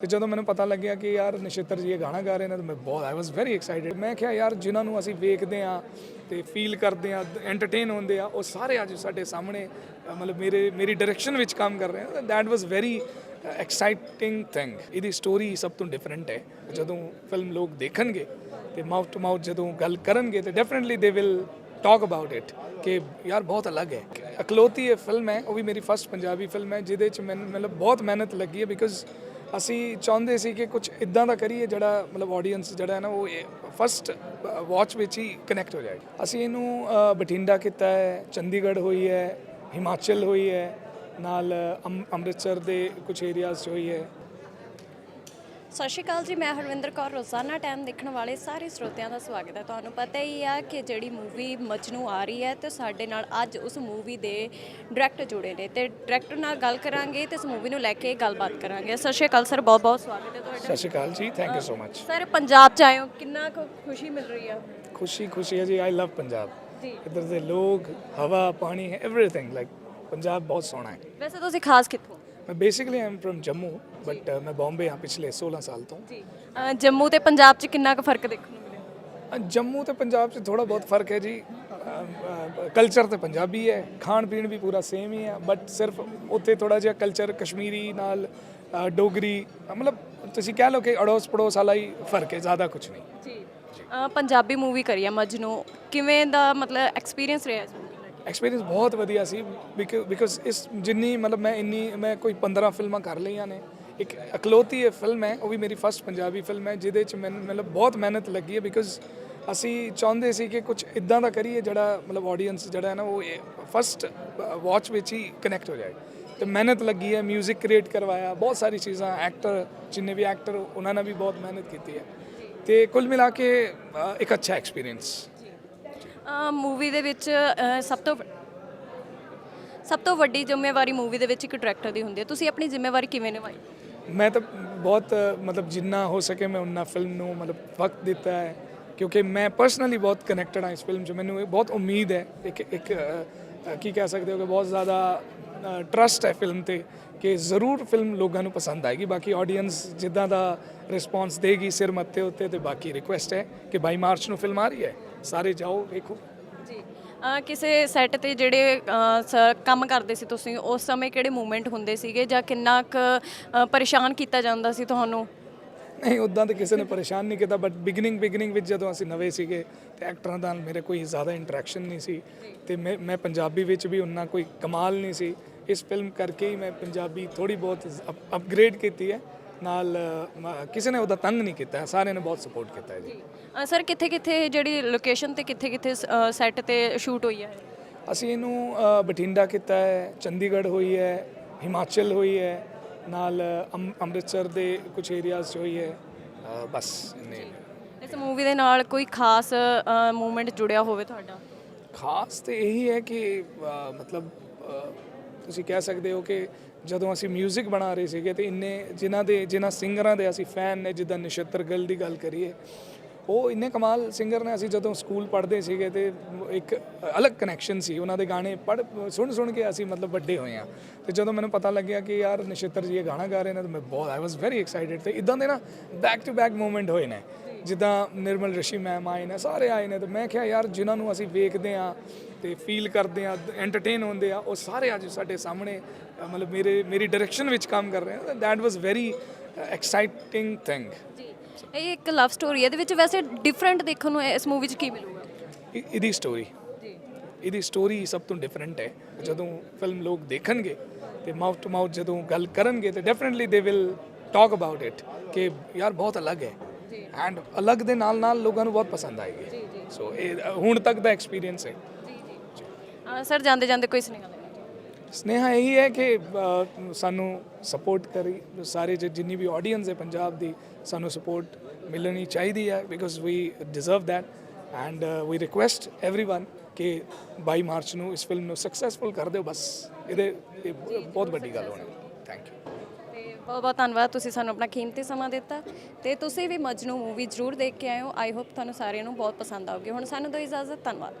ਤੇ ਜਦੋਂ ਮੈਨੂੰ ਪਤਾ ਲੱਗਿਆ ਕਿ ਯਾਰ ਨਛੱਤਰ ਜੀ ਇਹ ਗਾਣਾ ਗਾ ਰਹੇ ਨੇ, ਤਾਂ ਮੈਂ ਬਹੁਤ ਆਈ ਵਾਸ ਵੈਰੀ ਐਕਸਾਈਟਿਡ ਮੈਂ ਕਿਹਾ, ਯਾਰ, ਜਿਨ੍ਹਾਂ ਨੂੰ ਅਸੀਂ ਵੇਖਦੇ ਆ ਤੇ ਫੀਲ ਕਰਦੇ ਆ ਐਂਟਰਟੇਨ ਹੁੰਦੇ ਆ, ਉਹ ਸਾਰੇ ਅੱਜ ਸਾਡੇ ਸਾਹਮਣੇ ਮਤਲਬ ਮੇਰੇ, ਮੇਰੀ ਡਾਇਰੈਕਸ਼ਨ ਵਿੱਚ ਕੰਮ ਕਰ ਰਹੇ ਆ that was very exciting thing ਇਹਦੀ ਸਟੋਰੀ ਸਭ ਤੋਂ ਡਿਫਰੈਂਟ ਹੈ। ਜਦੋਂ ਫਿਲਮ ਲੋਕ ਦੇਖਣਗੇ ਤੇ ਮਾਊਥ ਟੂ ਮਾਊਥ ਜਦੋਂ ਗੱਲ ਕਰਨਗੇ, ਤੇ definitely they will talk about it ਕਿ ਯਾਰ, ਬਹੁਤ ਅਲੱਗ ਹੈ। ਅਕਲੋਤੀ ਇਹ ਫਿਲਮ ਹੈ, ਉਹ ਵੀ ਮੇਰੀ ਫਸਟ ਪੰਜਾਬੀ ਫਿਲਮ ਹੈ, ਜਿਹਦੇ ਚ ਮੈਨੂੰ, ਮਤਲਬ ਬਹੁਤ ਮਿਹਨਤ ਲੱਗੀ ਹੈ ਬਿਕਾਜ਼ ਅਸੀਂ ਚਾਹੁੰਦੇ ਸੀ ਕਿ ਕੁਝ ਇਦਾਂ ਦਾ ਕਰੀਏ ਜਿਹੜਾ ਮਤਲਬ ਆਡੀਅנס ਜਿਹੜਾ ਹੈ ਨਾ ਉਹ ਫਸਟ ਵਾਚ ਵਿੱਚ ਹੀ ਕਨੈਕਟ ਹੋ ਜਾਏ। ਅਸੀਂ ਇਹਨੂੰ ਬਠਿੰਡਾ ਕੀਤਾ ਹੈ, ਚੰਡੀਗੜ੍ਹ ਹੋਈ ਹੈ, ਹਿਮਾਚਲ ਹੋਈ ਹੈ, ਨਾਲ, ਅਮ- ਅੰਮ੍ਰਿਤਸਰ ਦੇ ਕੁਝ ਏਰੀਆਜ਼ 'ਚ ਹੋਈ ਹੈ। ਸਤਿ ਸ਼੍ਰੀ ਅਕਾਲ ਜੀ ਮੈਂ ਹਰਵਿੰਦਰ ਕੌਰ ਰੋਜ਼ਾਨਾ ਟਾਈਮ ਦੇਖਣ ਵਾਲੇ ਸਾਰੇ ਸਰੋਤਿਆਂ ਦਾ ਸਵਾਗਤ ਹੈ। ਤੁਹਾਨੂੰ ਪਤਾ ਹੀ ਆ ਕਿ ਜਿਹੜੀ ਮੂਵੀ ਮਜਨੂ ਆ ਰਹੀ ਹੈ ਤੇ ਸਾਡੇ ਨਾਲ ਅੱਜ ਉਸ ਮੂਵੀ ਦੇ ਡਾਇਰੈਕਟਰ ਜੁੜੇ ਨੇ ਤੇ ਡਾਇਰੈਕਟਰ ਨਾਲ ਗੱਲ ਕਰਾਂਗੇ ਤੇ ਇਸ ਮੂਵੀ ਨੂੰ ਲੈ ਕੇ ਗੱਲਬਾਤ ਕਰਾਂਗੇ। ਸਤਿ ਸ਼੍ਰੀ ਅਕਾਲ ਸਰ ਬਹੁਤ ਬਹੁਤ ਸਵਾਗਤ ਹੈ ਤੁਹਾਡਾ। Sat Shri Akal ji thank you so much sir Punjab ਚ ਆਏ ਹੋ ਕਿੰਨਾ ਕੁ ਖੁਸ਼ੀ ਮਿਲ ਰਹੀ ਆ? ਖੁਸ਼ੀ ਖੁਸ਼ੀ ਹੈ ਜੀ ਆਈ ਲਵ ਪੰਜਾਬ। ਜੀ। ਇੱਧਰ ਦੇ ਲੋਕ ਹਵਾ ਪਾਣੀ ਐਵਰੀਥਿੰਗ ਲਾਈਕ ਪੰਜਾਬ ਬਹੁਤ ਸੋਹਣਾ ਹੈ। ਵੈਸੇ ਤੁਸੀਂ ਖਾਸ ਕਿੱਥੋਂ? ਮੈਂ basically I'm from Jammu but ਮੈਂ ਬੰਬੇ ਹਾਂ ਪਿਛਲੇ 16 ਸਾਲ ਤੋਂ ਜੀ ਅ, ਜੰਮੂ ਤੇ ਪੰਜਾਬ ਚ ਕਿੰਨਾ ਕੁ ਫ਼ਰਕ ਦੇਖਣ ਨੂੰ ਮਿਲਿਆ ਅ, ਜੰਮੂ ਤੇ ਪੰਜਾਬ 'ਚ ਥੋੜਾ ਬਹੁਤ ਫ਼ਰਕ ਹੈ ਜੀ ਕਲਚਰ ਤੇ ਪੰਜਾਬੀ ਹੈ ਖਾਣ ਪੀਣ ਵੀ ਪੂਰਾ ਸੇਮ ਹੀ ਹੈ ਬਟ ਸਿਰਫ ਉੱਥੇ ਥੋੜਾ ਜਿਹਾ ਕਲਚਰ ਕਸ਼ਮੀਰੀ ਨਾਲ ਅ, ਡੋਗਰੀ ਅ, ਮਤਲਬ ਤੁਸੀਂ ਕਹਿ ਲਓ ਕਿ ਅੜੋਸ ਪੜੋਸ ਵਾਲਾ ਹੀ ਫ਼ਰਕ ਹੈ ਜ਼ਿਆਦਾ ਕੁਝ ਨਹੀਂ ਜੀ ਅ, ਪੰਜਾਬੀ ਮੂਵੀ ਕਰੀ ਆ ਮਜਨੂ ਕਿਵੇਂ ਦਾ ਮਤਲਬ ਐਕਸਪੀਰੀਅੰਸ ਰਿਹਾ ਦਾ? ਐਕਸਪੀਰੀਅੰਸ ਬਹੁਤ ਵਧੀਆ ਸੀ ਬਿਕੋਜ਼ ਇਸ ਜਿੰਨੀ ਮਤਲਬ ਮੈਂ ਇੰਨੀ, ਮੈਂ ਕੋਈ 15 ਫਿਲਮਾਂ ਕਰ ਲਈਆਂ ਨੇ, ਇੱਕ ਅਕਲੋਤੀ ਇਹ ਫਿਲਮ ਹੈ, ਉਹ ਵੀ ਮੇਰੀ ਫਸਟ ਪੰਜਾਬੀ ਫਿਲਮ ਹੈ, ਜਿਹਦੇ ਚ ਮੈਨੂੰ ਮਤਲਬ ਬਹੁਤ ਮਿਹਨਤ ਲੱਗੀ ਹੈ ਬਿਕੋਜ਼ ਅਸੀਂ ਚਾਹੁੰਦੇ ਸੀ ਕਿ ਕੁਝ ਇਦਾਂ ਦਾ ਕਰੀਏ ਜਿਹੜਾ ਮਤਲਬ ਆਡੀਅנס ਜਿਹੜਾ ਹੈ ਨਾ, ਉਹ ਫਸਟ ਵਾਚ ਵਿੱਚ ਹੀ ਕਨੈਕਟ ਹੋ ਜਾਏ। ਤੇ ਮਿਹਨਤ ਲੱਗੀ ਹੈ 뮤직 ਕ੍ਰੀਏਟ ਕਰਵਾਇਆ, ਬਹੁਤ ਸਾਰੀ ਚੀਜ਼ਾਂ ਐਕਟਰ ਜਿੰਨੇ ਵੀ ਐਕਟਰ ਉਹਨਾਂ ਨੇ ਵੀ ਬਹੁਤ ਮਿਹਨਤ ਕੀਤੀ ਹੈ। ਤੇ ਕੁੱਲ ਮਿਲਾ ਕੇ ਇੱਕ ਅੱਛਾ ਐਕਸਪੀਰੀਅੰਸ ਮੂਵੀ ਦੇ ਵਿੱਚ ਅ, ਸਭ ਤੋਂ ਸਭ ਤੋਂ ਵੱਡੀ ਜ਼ਿੰਮੇਵਾਰੀ ਮੂਵੀ ਦੇ ਵਿੱਚ ਇੱਕ ਡਾਇਰੈਕਟਰ ਦੀ ਹੁੰਦੀ ਹੈ। ਤੁਸੀਂ ਆਪਣੀ ਜ਼ਿੰਮੇਵਾਰੀ ਕਿਵੇਂ ਨਿਭਾਈ? ਮੈਂ ਤਾਂ ਬਹੁਤ ਅ, ਮਤਲਬ ਜਿੰਨਾ ਹੋ ਸਕੇ ਮੈਂ ਉਨਾ ਫਿਲਮ ਨੂੰ ਮਤਲਬ ਵਕਤ ਦਿੱਤਾ ਹੈ। ਕਿਉਂਕਿ ਮੈਂ ਪਰਸਨਲੀ ਬਹੁਤ ਕਨੈਕਟਡ ਹਾਂ ਇਸ ਫਿਲਮ 'ਚ। ਮੈਨੂੰ ਇਹ ਬਹੁਤ ਉਮੀਦ ਹੈ। ਇੱਕ ਇੱਕ ਅ, ਕੀ ਕਹਿ ਸਕਦੇ ਹੋ ਕਿ ਬਹੁਤ ਜ਼ਿਆਦਾ ਟਰਸਟ ਹੈ ਫਿਲਮ ਤੇ ਕਿ ਜ਼ਰੂਰ ਫਿਲਮ ਲੋਕਾਂ ਨੂੰ ਪਸੰਦ ਆਏਗੀ। ਬਾਕੀ ਆਡੀਅנס ਜਿੱਦਾਂ ਦਾ ਰਿਸਪੌਂਸ ਦੇਗੀ ਸਿਰ ਮੱਥੇ ਉੱਤੇ ਤੇ ਬਾਕੀ ਰਿਕੁਐਸਟ ਹੈ ਕਿ 22 ਮਾਰਚ ਨੂੰ ਫਿਲਮ ਆ ਰਹੀ ਹੈ। ਸਾਰੇ ਜਾਓ ਵੇਖੋ ਜੀ। ਕਿਸੇ ਸੈੱਟ ਤੇ ਜਿਹੜੇ ਕੰਮ ਕਰਦੇ ਸੀ ਤੁਸੀਂ, ਉਸ ਸਮੇਂ ਕਿਹੜੇ ਮੂਵਮੈਂਟ ਹੁੰਦੇ ਸੀਗੇ ਜਾਂ ਕਿੰਨਾ ਕੁ ਪਰੇਸ਼ਾਨ ਕੀਤਾ ਜਾਂਦਾ ਸੀ ਤੁਹਾਨੂੰ? ਨਹੀਂ ਉਦਾਂ ਤਾਂ ਕਿਸੇ ਨੇ ਪਰੇਸ਼ਾਨ ਨਹੀਂ ਕੀਤਾ ਬਟ ਬਿਗਨਿੰਗ ਬਿਗਨਿੰਗ ਵਿੱਚ ਜਦੋਂ ਅਸੀਂ ਨਵੇਂ ਸੀਗੇ ਤੇ ਐਕਟਰਾਂ ਨਾਲ ਮੇਰੇ ਕੋਈ ਜ਼ਿਆਦਾ ਇੰਟਰੈਕਸ਼ਨ ਨਹੀਂ ਸੀ ਤੇ ਮੈਂ ਮੈਂ ਪੰਜਾਬੀ ਵਿੱਚ ਵੀ ਉਨਾ ਕੋਈ ਕਮਾਲ ਨਹੀਂ ਸੀ। ਇਸ ਫਿਲਮ ਕਰਕੇ ਹੀ ਮੈਂ ਪੰਜਾਬੀ ਥੋੜੀ ਬਹੁਤ ਅਪਗ੍ਰੇਡ ਕੀਤੀ ਹੈ। ਨਾਲ ਕਿਸੇ ਨੇ ਉਹਦਾ ਤੰਗ ਨਹੀਂ ਕੀਤਾ ਸਾਰਿਆਂ ਨੇ ਬਹੁਤ ਸਪੋਰਟ ਕੀਤਾ ਹੈ ਜੀ ਸਰ ਕਿੱਥੇ ਕਿੱਥੇ ਜਿਹੜੀ ਲੋਕੇਸ਼ਨ ਤੇ ਕਿੱਥੇ ਕਿੱਥੇ ਸੈੱਟ ਤੇ ਸ਼ੂਟ ਹੋਈ ਹੈ? ਅਸੀਂ ਇਹਨੂੰ ਬਠਿੰਡਾ ਕੀਤਾ ਹੈ ਚੰਡੀਗੜ੍ਹ ਹੋਈ ਹੈ ਹਿਮਾਚਲ ਹੋਈ ਹੈ ਨਾਲ ਅਮ- ਅੰਮ੍ਰਿਤਸਰ ਦੇ ਕੁਝ ਏਰੀਆਜ਼ 'ਚ ਹੋਈ ਹੈ? ਅ, ਬਸ ਇੰਨੇ ਇਸ ਮੂਵੀ ਦੇ ਨਾਲ ਕੋਈ ਖਾਸ ਮੂਵਮੈਂਟ ਜੁੜਿਆ ਹੋਵੇ ਤੁਹਾਡਾ? ਖਾਸ ਤੇ ਇਹੀ ਹੈ ਕਿ ਅ, ਮਤਲਬ ਅ, ਤੁਸੀਂ ਕਹਿ ਸਕਦੇ ਹੋ ਕਿ ਜਦੋਂ ਅਸੀਂ 뮤직 ਬਣਾ ਰਹੇ ਸੀਗੇ ਤੇ ਇੰਨੇ ਜਿਨ੍ਹਾਂ ਦੇ ਜਿਨ੍ਹਾਂ ਸਿੰਗਰਾਂ ਦੇ ਅਸੀਂ ਫੈਨ ਨੇ ਜਿੱਦਾਂ ਨਛੱਤਰ ਗਿੱਲ ਦੀ ਗੱਲ ਕਰੀਏ ਉਹ ਇੰਨੇ ਕਮਾਲ ਸਿੰਗਰ ਨੇ, ਅਸੀਂ ਜਦੋਂ ਸਕੂਲ ਪੜ੍ਹਦੇ ਸੀਗੇ ਤੇ ਇੱਕ ਅਲੱਗ ਕਨੈਕਸ਼ਨ ਸੀ ਉਹਨਾਂ ਦੇ ਗਾਣੇ। ਪੜ੍ਹ, ਸੁਣ ਸੁਣ ਕੇ ਅਸੀਂ ਮਤਲਬ ਵੱਡੇ ਹੋਏ ਆ ਤੇ ਜਦੋਂ ਮੈਨੂੰ ਪਤਾ ਲੱਗਿਆ ਕਿ ਯਾਰ ਨਛੱਤਰ ਜੀ ਇਹ ਗਾਣਾ ਗਾ ਰਹੇ ਨੇ, ਤਾਂ ਮੈਂ ਬਹੁਤ ਆਈ ਵਾਸ ਵੈਰੀ ਐਕਸਾਈਟਿਡ ਤੇ ਇਦਾਂ ਦੇ ਨਾ ਬੈਕ ਟੂ ਬੈਕ ਮੂਵਮੈਂਟ ਹੋਏ ਨੇ। ਜਿੱਦਾਂ ਨਿਰਮਲ ਰਿਸ਼ੀ ਮੈਮ ਆਏ ਨੇ, ਸਾਰੇ ਆਏ ਨੇ ਤੇ ਮੈਂ ਕਿਹਾ, ਯਾਰ, ਜਿਨ੍ਹਾਂ ਨੂੰ ਅਸੀਂ ਵੇਖਦੇ ਆ ਤੇ ਫੀਲ ਕਰਦੇ ਆ ਐਂਟਰਟੇਨ ਹੁੰਦੇ ਆ ਉਹ ਸਾਰੇ ਅੱਜ ਸਾਡੇ ਸਾਹਮਣੇ, ਮਤਲਬ ਮੇਰੇ, ਮੇਰੀ ਡਾਇਰੈਕਸ਼ਨ ਵਿੱਚ ਕੰਮ ਕਰ ਰਹੇ ਆ that was very exciting thing ਇਹ ਇੱਕ ਲਵ ਸਟੋਰੀ ਹੈ ਇਹਦੇ ਵਿੱਚ ਵੈਸੇ ਡਿਫਰੈਂਟ ਦੇਖਣ ਨੂੰ ਇਸ ਮੂਵੀ 'ਚ ਕੀ ਮਿਲੂਗਾ? ਇਹਦੀ ਸਟੋਰੀ ਜੀ। ਇਹਦੀ ਸਟੋਰੀ ਸਭ ਤੋਂ ਡਿਫਰੈਂਟ ਹੈ। ਜਦੋਂ ਫਿਲਮ ਲੋਕ ਦੇਖਣਗੇ ਤੇ ਮਾਊਥ ਟੂ ਮਾਊਥ ਜਦੋਂ ਗੱਲ ਕਰਨਗੇ ਤੇ definitely they will talk about it ਕਿ ਯਾਰ ਬਹੁਤ ਅਲੱਗ ਹੈ। ਐਂਡ ਅਲੱਗ ਦੇ ਨਾਲ ਨਾਲ ਲੋਕਾਂ ਨੂੰ ਬਹੁਤ ਪਸੰਦ ਆਏਗੀ। ਸੋ ਇਹ ਹੁਣ ਤੱਕ ਦਾ ਐਕਸਪੀਰੀਅੰਸ ਹੈ। ਸਰ ਜਾਂਦੇ ਜਾਂਦੇ ਕੋਈ ਸੁਨੇਹਾ ਦੇਣਾ ਸਨੇਹਾ ਇਹੀ ਹੈ ਕਿ ਸਾਨੂੰ ਸਪੋਰਟ ਕਰੀ, ਸਾਰੇ ਜਿੰਨੀ ਵੀ ਆਡੀਅנס ਹੈ ਪੰਜਾਬ ਦੀ, ਸਾਨੂੰ ਸਪੋਰਟ ਮਿਲਣੀ ਚਾਹੀਦੀ ਹੈ because we deserve that and we request everyone ਕਿ ਬਾਈ ਮਾਰਚ ਨੂੰ ਇਸ ਫਿਲਮ ਨੂੰ ਸਕਸੈਸਫੁਲ ਕਰ ਦਿਓ, ਬਸ। ਇਹਦੇ ਬਹੁਤ ਵੱਡੀ ਗੱਲ ਹੋਣੀ। ਥੈਂਕ ਯੂ ਬਹੁਤ ਬਹੁਤ ਧੰਨਵਾਦ, ਤੁਸੀਂ ਸਾਨੂੰ ਆਪਣਾ ਕੀਮਤੀ ਸਮਾਂ ਦਿੱਤਾ। ਤੇ ਤੁਸੀਂ ਵੀ ਮਜਨੂ ਮੂਵੀ ਜ਼ਰੂਰ ਦੇਖ ਕੇ ਆਇਓ। ਆਈ ਹੋਪ ਤੁਹਾਨੂੰ ਸਾਰਿਆਂ ਨੂੰ ਬਹੁਤ ਪਸੰਦ ਆਉਗੀ ਹੁਣ ਸਾਨੂੰ ਦੋ ਇਜਾਜ਼ਤ, ਧੰਨਵਾਦ।